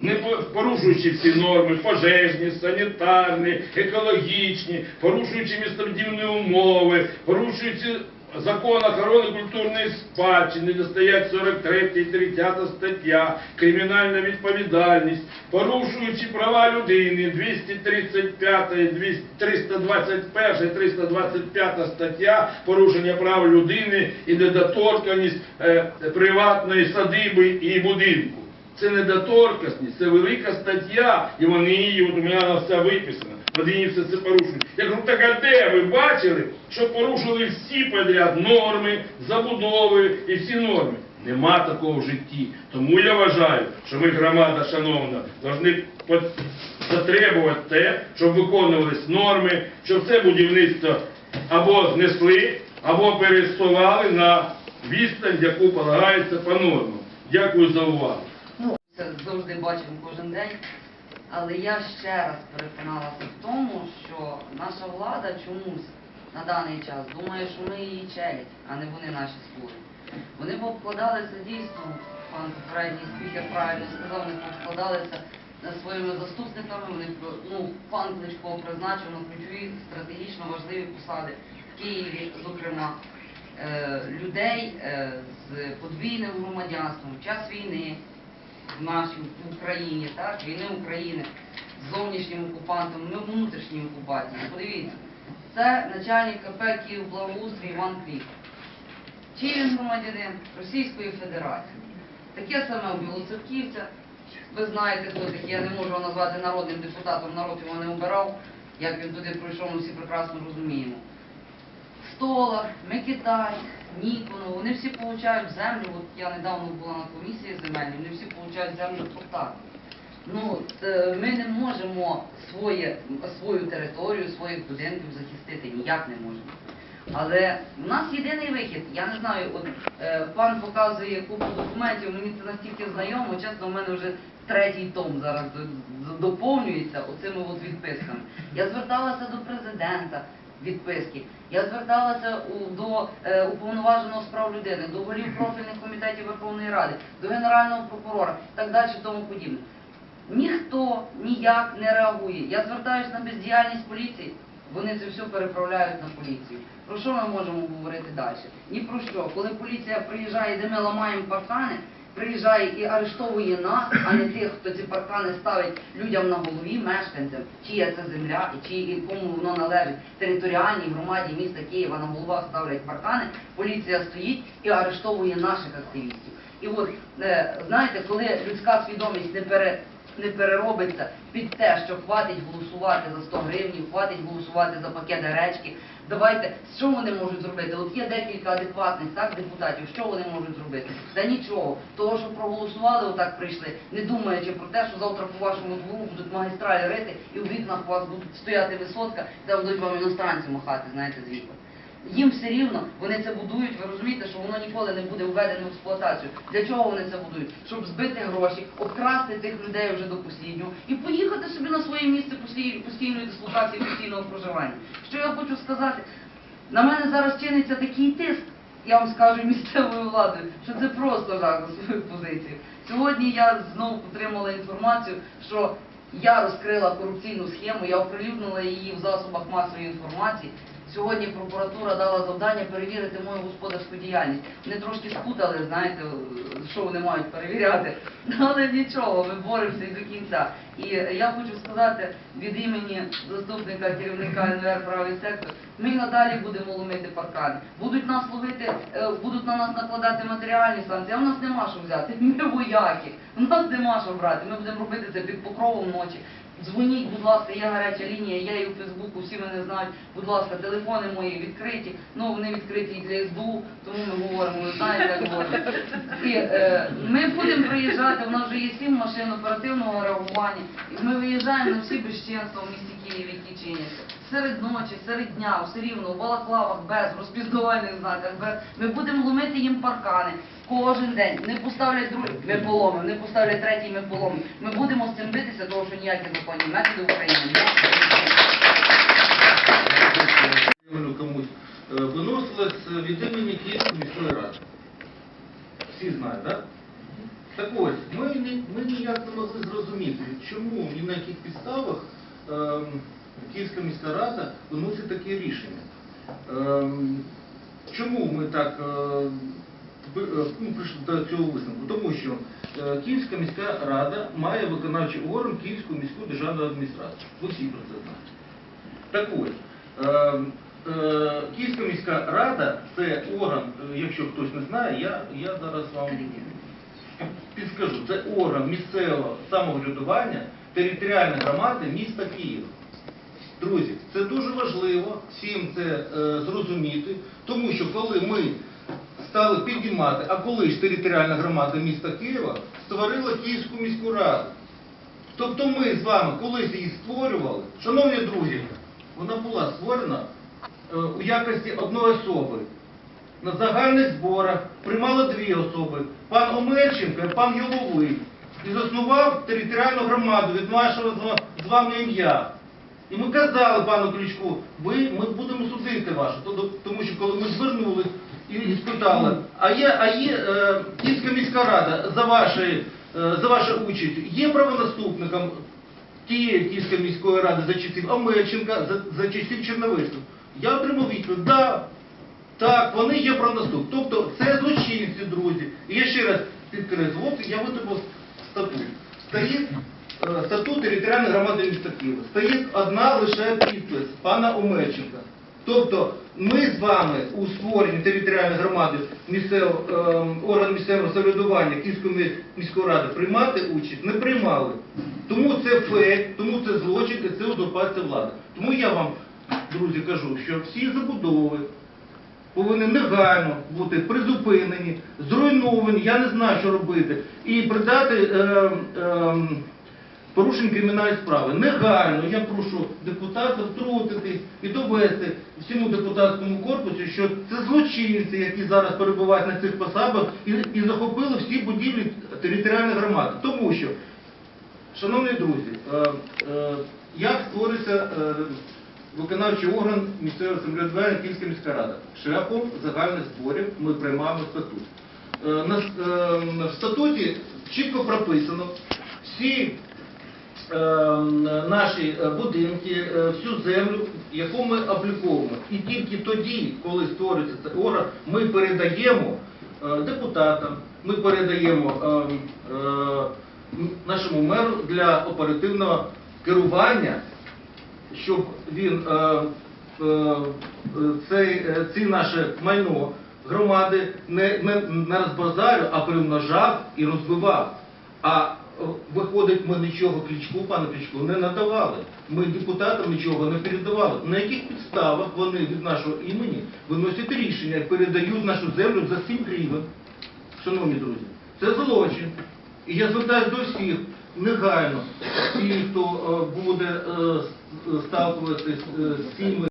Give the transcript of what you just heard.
Не порушуючи всі норми, пожежні, санітарні, екологічні, порушуючи містобудівні умови, порушуючи закон охорони культурної спадщини, де стоять 43 і 30 стаття, кримінальна відповідальність, порушуючи права людини, 235, 200 321, 325 стаття, порушення прав людини і недоторканість е, приватної садиби і будинку. Це недоторкасність, це велика стаття, і вони її, от у мене вона вся виписана. Вони її все це порушують. Я кажу, так а де ви бачили, що порушили всі подряд норми, забудови і всі норми? Нема такого в житті. Тому я вважаю, що ми, громада шановна, повинні по- затребувати те, щоб виконувались норми, щоб це будівництво або знесли, або пересували на відстань, яку полагається по нормам. Дякую за увагу. Завжди бачимо кожен день. Але я ще раз переконалася в тому, що наша влада чомусь на даний час думає, що ми її челядь, а не вони наші слуги. Вони повкладалися дійсно, пан попередній спікер правильно сказав, вони повкладалися над своїми заступниками, вони ну, пан Кличко призначив на ключові стратегічно важливі посади в Києві, зокрема, е, людей е, з подвійним громадянством в час війни в нашій Україні, так, війни України з зовнішнім окупантом, ми в внутрішній. Подивіться, це начальник КП Київ благоустрій Іван Клік. Чи він громадянин Російської Федерації? Таке саме у Білоцерківця. Ви знаєте, хто такий, я не можу його назвати народним депутатом, народ його не обирав. Як він туди пройшов, ми всі прекрасно розуміємо. Столар, Микитай, Нікону, вони всі получають землю. От я недавно була на комісії земельній, вони всі получають землю Портах. Ну, е, ми не можемо своє, свою територію, своїх будинків захистити, ніяк не можемо. Але в нас єдиний вихід. Я не знаю, от е, пан показує купу документів, мені це настільки знайомо, чесно, в мене вже третій том зараз доповнюється оцими от відписками. Я зверталася до президента відписки. Я зверталася до е, уповноваженого з прав людини, до голів профільних комітетів Верховної Ради, до генерального прокурора так далі тому подібне. Ніхто ніяк не реагує. Я звертаюся на бездіяльність поліції. Вони це все переправляють на поліцію. Про що ми можемо говорити далі? Ні про що. Коли поліція приїжджає, де ми ламаємо паркани, приїжджає і арештовує нас, а не тих, хто ці паркани ставить людям на голові, мешканцям, чия це земля і чи кому воно належить територіальній громаді міста Києва на головах ставлять паркани, поліція стоїть і арештовує наших активістів. І от е, знаєте, коли людська свідомість не пере не переробиться під те, що хватить голосувати за 100 гривень, хватить голосувати за пакет гречки. Давайте, що вони можуть зробити? От є декілька адекватних так, депутатів, що вони можуть зробити? Та нічого. Того, що проголосували, отак прийшли, не думаючи про те, що завтра по вашому двору будуть магістралі рити, і у вікнах у вас будуть стояти висотка, де будуть вам іностранці махати, знаєте, з вікон. Їм все рівно, вони це будують, ви розумієте, що воно ніколи не буде введено в експлуатацію. Для чого вони це будують? Щоб збити гроші, обкрасти цих людей вже до посліднього і поїхати собі на своє місце постійної дислокації, постійного проживання. Що я хочу сказати? На мене зараз чиниться такий тиск, я вам скажу місцевою владою, що це просто жах за свою позицію. Сьогодні я знову отримала інформацію, що я розкрила корупційну схему, я оприлюднила її в засобах масової інформації. Сьогодні прокуратура дала завдання перевірити мою господарську діяльність. Вони трошки спутали, знаєте, що вони мають перевіряти. Але нічого, ми боремося і до кінця. І я хочу сказати від імені заступника керівника НВР правий сектор, ми надалі будемо ломити паркани. Будуть нас ловити, е, будуть на нас накладати матеріальні санкції, а в нас нема що взяти. Ми вояки, в нас нема що брати. Ми будемо робити це під покровом ночі. Дзвоніть, будь ласка, я гаряча лінія, я і у Фейсбуку, всі мене знають. Будь ласка, телефони мої відкриті. Ну вони відкриті і для СБУ, тому ми говоримо, ви знаєте, як говоримо. Е, ми будемо приїжджати. У нас вже є сім машин оперативного реагування. І ми виїжджаємо на всі безчинства в місті Києві, які чиняться. Серед ночі, серед дня, все рівно, в балаклавах, без розпізнавальних знаках, без. Ми будемо ломити їм паркани. Кожен день не поставлять другий, ми поломимо, не поставлять третій, ми поломимо. Ми будемо з цим битися, тому що ніякі законні методи в Україні комусь е, виносилось від імені Київської міської ради. Всі знають, так? Так ось, ми, ми ніяк не могли зрозуміти. чому і на яких підставах ем, Київська міська рада виносить таке рішення. Ем, чому ми так е, е, ну, прийшли до цього висновку? Тому що е, Київська міська рада має виконавчий орган Київську міську державну адміністрацію. Ви всі про це знаєте. Так ось, е, е, Київська міська рада це орган, якщо хтось не знає, я, я зараз вам підскажу, це орган місцевого самоврядування територіальної громади міста Києва. Друзі, це дуже важливо всім це е, зрозуміти, тому що коли ми стали підіймати, а коли ж територіальна громада міста Києва створила Київську міську раду. Тобто ми з вами колись її створювали, шановні друзі, вона була створена е, у якості одної особи. На загальних зборах приймали дві особи, пан Омельченко і пан Йоловий. І заснував територіальну громаду від нашого з- вами ім'я. І ми казали пану Кличку, ви, ми будемо судити вас, тому що коли ми звернулись і, спитали, а є, а є е, Київська міська рада за вашою е, за вашою участю, є правонаступником тієї Київської міської ради за часів Омельченка, за, за часів Черновицького? Я отримав відповідь, да, так, вони є правонаступ. Тобто це злочинці, друзі. І я ще раз підкреслю, от я витримав статут. Стоїть статут територіальної громади міста Києва. Стоїть одна лише підпис пана Омельченка. Тобто ми з вами у створенні територіальної громади місцевого, е, орган місцевого самоврядування Київської міської ради приймати участь не приймали. Тому це фейк, тому це злочин і це узурпація влади. Тому я вам, друзі, кажу, що всі забудови повинні негайно бути призупинені, зруйновані, я не знаю, що робити, і придати е, е, порушень кримінальної справи. Негайно я прошу депутатів втрутитись і довести всьому депутатському корпусу, що це злочинці, які зараз перебувають на цих посадах і, і захопили всі будівлі територіальної громади. Тому що Шановні друзі, е, е, як створиться е, виконавчий орган місцевого самоврядування Київська міська рада? Шляхом загальних зборів ми приймаємо статут. Е, на е, В статуті чітко прописано всі наші е, будинки, е, всю землю, яку ми обліковуємо. І тільки тоді, коли створюється цей орган, ми передаємо е, депутатам, ми передаємо е, е, м- нашому меру для оперативного керування, щоб він ці наше майно громади не, не, розбазарив, а примножав і розбивав. А виходить, ми нічого Кличку, пане Кличку, не надавали. Ми депутатам нічого не передавали. На яких підставах вони від нашого імені виносять рішення і передають нашу землю за 7 гривень? Шановні друзі, це злочин. І я звертаюся до всіх негайно, ті, хто е, буде е, е, з цими